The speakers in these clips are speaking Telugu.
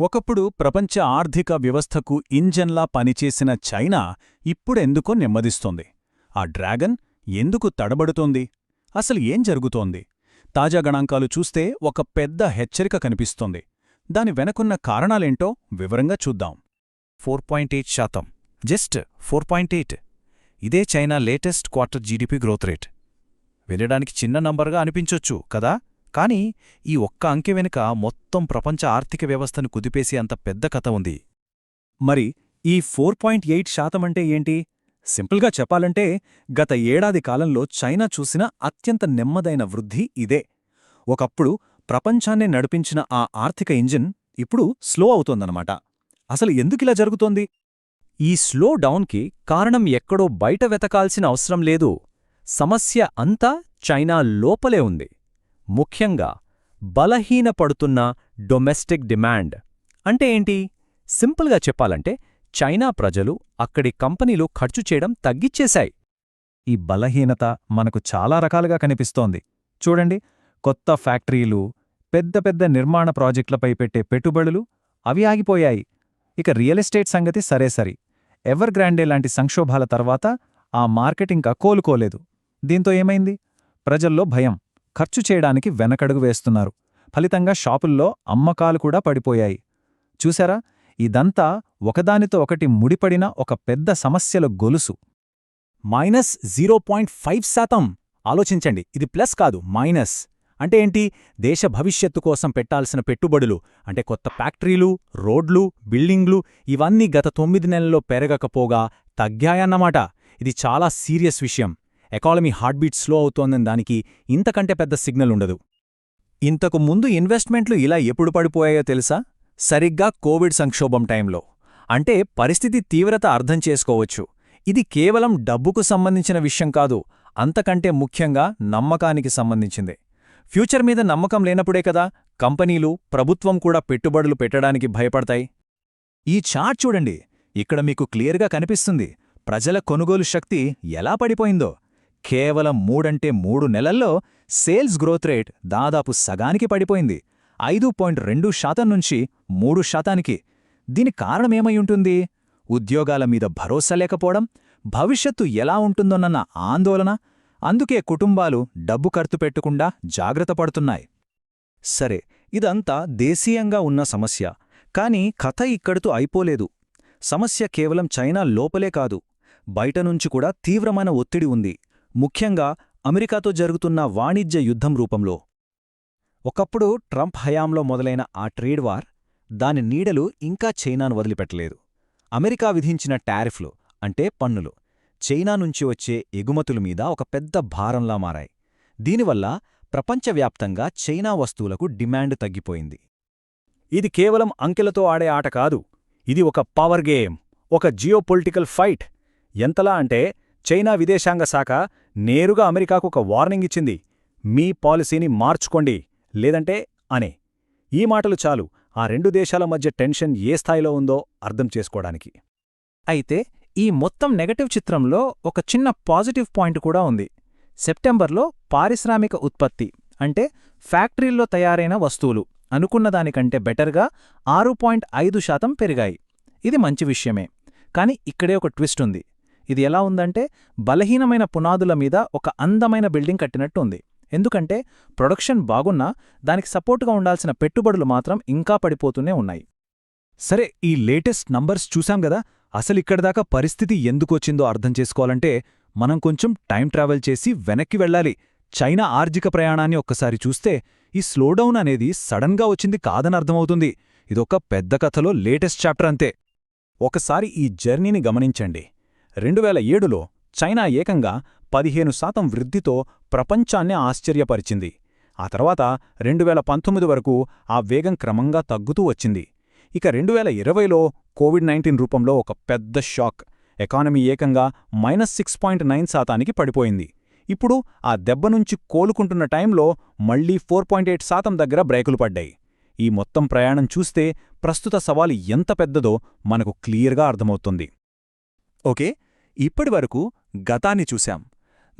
ఒకప్పుడు ప్రపంచ ఆర్థిక వ్యవస్థకు ఇంజన్లా పనిచేసిన చైనా ఇప్పుడెందుకో నెమ్మదిస్తోంది. ఆ డ్రాగన్ ఎందుకు తడబడుతోంది? అసలు ఏం జరుగుతోంది? తాజా గణాంకాలు చూస్తే ఒక పెద్ద హెచ్చరిక కనిపిస్తోంది. దాని వెనకున్న కారణాలేంటో వివరంగా చూద్దాం. ఫోర్ పాయింట్ ఎయిట్ శాతం. Just four point eight. ఇదే China latest quarter GDP growth rate. వినడానికి చిన్న నంబర్గా అనిపించొచ్చు కదా? కానీ ఈ ఒక్క అంకె వెనుక మొత్తం ప్రపంచ ఆర్థిక వ్యవస్థను కుదిపేసి అంత పెద్ద కథ ఉంది. మరి ఈ ఫోర్ పాయింట్ ఎయిట్ శాతం అంటే ఏంటి? సింపుల్గా చెప్పాలంటే గత ఏడాది కాలంలో చైనా చూసిన అత్యంత నెమ్మదైన వృద్ధి ఇదే. ఒకప్పుడు ప్రపంచాన్నే నడిపించిన ఆ ఆర్థిక ఇంజిన్ ఇప్పుడు స్లో అవుతోందన్నమాట. అసలు ఎందుకిలా జరుగుతోంది? ఈ స్లో డౌన్కి కారణం ఎక్కడో బయట వెతకాల్సిన అవసరం లేదు. సమస్య అంతా చైనా లోపలే ఉంది. ముఖ్యంగా బలహీనపడుతున్న డొమెస్టిక్ డిమాండ్ అంటే ఏంటి? సింపుల్గా చెప్పాలంటే చైనా ప్రజలు అక్కడి కంపెనీలు ఖర్చు చేయడం తగ్గిచ్చేశాయి. ఈ బలహీనత మనకు చాలా రకాలుగా కనిపిస్తోంది. చూడండి కొత్త ఫ్యాక్టరీలు పెద్ద పెద్ద నిర్మాణ ప్రాజెక్టులపై పెట్టే పెట్టుబడులు అవి ఆగిపోయాయి. ఇక రియల్ ఎస్టేట్ సంగతి సరేసరి ఎవర్ గ్రాండే లాంటి సంక్షోభాల తర్వాత ఆ మార్కెట్ ఇంకా కోలుకోలేదు. దీంతో ఏమైంది? ప్రజల్లో భయం. ఖర్చు చేయడానికి వెనకడుగు వేస్తున్నారు. ఫలితంగా షాపుల్లో అమ్మకాలు కూడా పడిపోయాయి. చూశారా? ఇదంతా ఒకదానితో ఒకటి ముడిపడిన ఒక పెద్ద సమస్యల గొలుసు. మైనస్ జీరో పాయింట్ ఫైవ్ శాతం. ఆలోచించండి ఇది ప్లస్ కాదు మైనస్. అంటే ఏంటి? దేశ భవిష్యత్తు కోసం పెట్టాల్సిన పెట్టుబడులు అంటే కొత్త ఫ్యాక్టరీలు రోడ్లు బిల్డింగ్లు ఇవన్నీ గత తొమ్మిది నెలల్లో పెరగకపోగా తగ్గాయన్నమాట. ఇది చాలా సీరియస్ విషయం. ఎకానమీ హార్ట్బీట్ స్లో అవుతోందని దానికి ఇంతకంటే పెద్ద సిగ్నల్ ఉండదు. ఇంతకు ముందు ఇన్వెస్ట్మెంట్లు ఇలా ఎప్పుడు పడిపోయాయో తెలుసా? సరిగ్గా కోవిడ్ సంక్షోభం టైంలో. అంటే పరిస్థితి తీవ్రత అర్థం చేసుకోవచ్చు. ఇది కేవలం డబ్బుకు సంబంధించిన విషయం కాదు అంతకంటే ముఖ్యంగా నమ్మకానికి సంబంధించింది. ఫ్యూచర్ మీద నమ్మకం లేనప్పుడే కదా కంపెనీలు ప్రభుత్వం కూడా పెట్టుబడులు పెట్టడానికి భయపడతాయి. ఈ చార్ట్ చూడండి. ఇక్కడ మీకు క్లియర్గా కనిపిస్తుంది. ప్రజల కొనుగోలు శక్తి ఎలా పడిపోయిందో. కేవలం మూడంటే మూడు నెలల్లో సేల్స్ గ్రోత్ రేట్ దాదాపు సగానికి పడిపోయింది. ఐదు పాయింట్ రెండు శాతం నుంచి మూడు శాతానికి. దీని కారణమేమై ఉంటుంది? ఉద్యోగాల మీద భరోసా లేకపోవడం భవిష్యత్తు ఎలా ఉంటుందోనన్న ఆందోళన అందుకే కుటుంబాలు డబ్బు ఖర్చు పెట్టకుండా జాగ్రత్త పడుతున్నాయి. సరే ఇదంతా దేశీయంగా ఉన్న సమస్య కాని కథ ఇక్కడితో అయిపోలేదు. సమస్య కేవలం చైనా లోపలే కాదు బయటనుంచి కూడా తీవ్రమైన ఒత్తిడి ఉంది. ముఖ్యంగా అమెరికాతో జరుగుతున్న వాణిజ్య యుద్ధం రూపంలో. ఒకప్పుడు ట్రంప్ హయాంలో మొదలైన ఆ ట్రేడ్ వార్ దాని నీడలు ఇంకా చైనాను వదిలిపెట్టలేదు. అమెరికా విధించిన టారిఫ్లు అంటే పన్నులు చైనా నుంచి వచ్చే ఎగుమతుల మీద ఒక పెద్ద భారంలా మారాయి. దీనివల్ల ప్రపంచవ్యాప్తంగా చైనా వస్తువులకు డిమాండ్ తగ్గిపోయింది. ఇది కేవలం అంకెలతో ఆడే ఆట కాదు ఇది ఒక పవర్ గేమ్ ఒక జియోపొలిటికల్ ఫైట్. ఎంతలా అంటే చైనా విదేశాంగ శాఖ నేరుగా అమెరికాకు ఒక వార్నింగ్ ఇచ్చింది. మీ పాలసీని మార్చుకోండి లేదంటే అనే. ఈ మాటలు చాలు. ఆ రెండు దేశాల మధ్య టెన్షన్ ఏ స్థాయిలో ఉందో అర్థం చేసుకోవడానికి. అయితే ఈ మొత్తం నెగటివ్ చిత్రంలో ఒక చిన్న పాజిటివ్ పాయింట్ కూడా ఉంది. సెప్టెంబర్లో పారిశ్రామిక ఉత్పత్తి అంటే ఫ్యాక్టరీల్లో తయారైన వస్తువులు అనుకున్న దానికంటే బెటర్గా ఆరు పాయింట్ ఐదు శాతం పెరిగాయి. ఇది మంచి విషయమే. కాని ఇక్కడే ఒక ట్విస్ట్ ఉంది. ఇది ఎలా ఉందంటే బలహీనమైన పునాదుల మీద ఒక అందమైన బిల్డింగ్ కట్టినట్టు ఉంది ఎందుకంటే ప్రొడక్షన్ బాగున్నా దానికి సపోర్టుగా ఉండాల్సిన పెట్టుబడులు మాత్రం ఇంకా పడిపోతూనే ఉన్నాయి. సరే ఈ లేటెస్ట్ నంబర్స్ చూశాం గదా అసలిక్కడిదాకా పరిస్థితి ఎందుకొచ్చిందో అర్థం చేసుకోవాలంటే మనం కొంచెం టైం ట్రావెల్ చేసి వెనక్కి వెళ్ళాలి. చైనా ఆర్థిక ప్రయాణాన్ని ఒక్కసారి చూస్తే ఈ స్లోడౌన్ అనేది సడన్గా వచ్చింది కాదని అర్థమవుతుంది. ఇదొక పెద్ద కథలో లేటెస్ట్ చాప్టర్ అంతే. ఒకసారి ఈ జర్నీని గమనించండి. రెండు వేల ఏడులో చైనా ఏకంగా పదిహేను శాతం వృద్ధితో ప్రపంచాన్నే ఆశ్చర్యపరిచింది. ఆ తర్వాత రెండు వేల పంతొమ్మిది వరకు ఆ వేగం క్రమంగా తగ్గుతూ వచ్చింది. ఇక రెండు వేల ఇరవైలో కోవిడ్ నైన్టీన్ రూపంలో ఒక పెద్ద షాక్. ఎకానమీ ఏకంగా మైనస్ సిక్స్ పాయింట్ నైన్ శాతానికి పడిపోయింది. ఇప్పుడు ఆ దెబ్బ నుంచి కోలుకుంటున్న టైంలో మళ్ళీ ఫోర్ పాయింట్ ఎయిట్ శాతం దగ్గర బ్రేకులు పడ్డాయి. ఈ మొత్తం ప్రయాణం చూస్తే ప్రస్తుత సవాలు ఎంత పెద్దదో మనకు క్లియర్గా అర్థమవుతుంది. ఓకే ఇప్పటివరకు గతాన్ని చూశాం.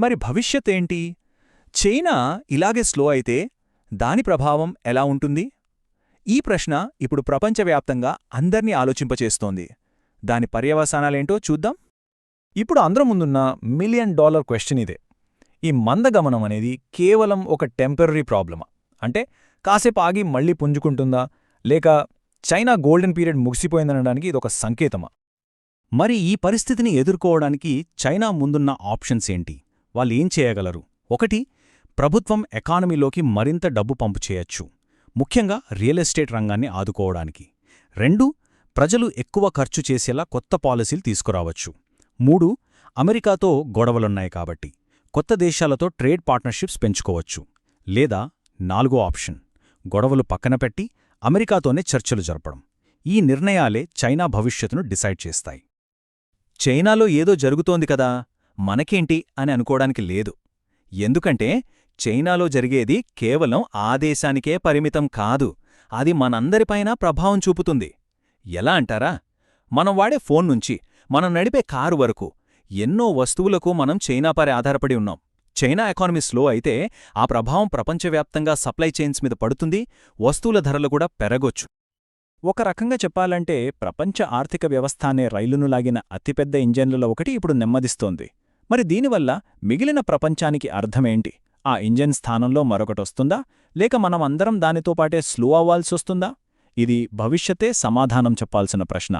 మరి భవిష్యత్ ఏంటి చైనా ఇలాగే స్లో అయితే దాని ప్రభావం ఎలా ఉంటుంది? ఈ ప్రశ్న ఇప్పుడు ప్రపంచవ్యాప్తంగా అందర్నీ ఆలోచింపచేస్తోంది. దాని పర్యవసానాలేంటో చూద్దాం. ఇప్పుడు అందరం ముందున్న మిలియన్ డాలర్ క్వశ్చన్ ఇదే. ఈ మందగమనం అనేది కేవలం ఒక టెంపరీ ప్రాబ్లమా? అంటే కాసేపు ఆగి మళ్ళీ పుంజుకుంటుందా? లేక చైనా గోల్డెన్ పీరియడ్ ముగిసిపోయిందనడానికి ఇదొక సంకేతమా? మరి ఈ పరిస్థితిని ఎదుర్కోవడానికి చైనా ముందున్న ఆప్షన్స్ ఏంటి? వాళ్ళు ఏం చేయగలరు? ఒకటి ప్రభుత్వం ఎకానమీలోకి మరింత డబ్బు పంపు చేయొచ్చు. ముఖ్యంగా రియల్ ఎస్టేట్ రంగాన్ని ఆదుకోవడానికి. రెండు ప్రజలు ఎక్కువ ఖర్చు చేసేలా కొత్త పాలసీలు తీసుకురావచ్చు. మూడు అమెరికాతో గొడవలున్నాయి కాబట్టి కొత్త దేశాలతో ట్రేడ్ పార్ట్నర్షిప్స్ పెంచుకోవచ్చు. లేదా నాలుగో ఆప్షన్ గొడవలు పక్కన పెట్టి అమెరికాతోనే చర్చలు జరపడం. ఈ నిర్ణయాలే చైనా భవిష్యత్తును డిసైడ్ చేస్తాయి. చైనాలో ఏదో జరుగుతోంది కదా మనకేంటి అని అనుకోవడానికి లేదు. ఎందుకంటే చైనాలో జరిగేది కేవలం ఆ దేశానికే పరిమితం కాదు అది మనందరిపైనా ప్రభావం చూపుతుంది. ఎలా అంటారా? మనం వాడే ఫోన్ నుంచి మనం నడిపే కారు వరకు ఎన్నో వస్తువులకు మనం చైనాపై ఆధారపడి ఉన్నాం. చైనా ఎకానమీ స్లో అయితే ఆ ప్రభావం ప్రపంచవ్యాప్తంగా సప్లై చైన్స్ మీద పడుతుంది వస్తువుల ధరలు కూడా పెరగొచ్చు. ఒక రకంగా చెప్పాలంటే ప్రపంచ ఆర్థిక వ్యవస్థ అనే రైలును లాగిన అతిపెద్ద ఇంజన్లలో ఒకటి ఇప్పుడు నెమ్మదిస్తోంది. మరి దీనివల్ల మిగిలిన ప్రపంచానికి అర్థమేంటి? ఆ ఇంజన్ స్థానంలో మరొకటొస్తుందా లేక మనం అందరం దానితో పాటే స్లో అవ్వాల్సొస్తుందా? ఇది భవిష్యతే సమాధానం చెప్పాల్సిన ప్రశ్న.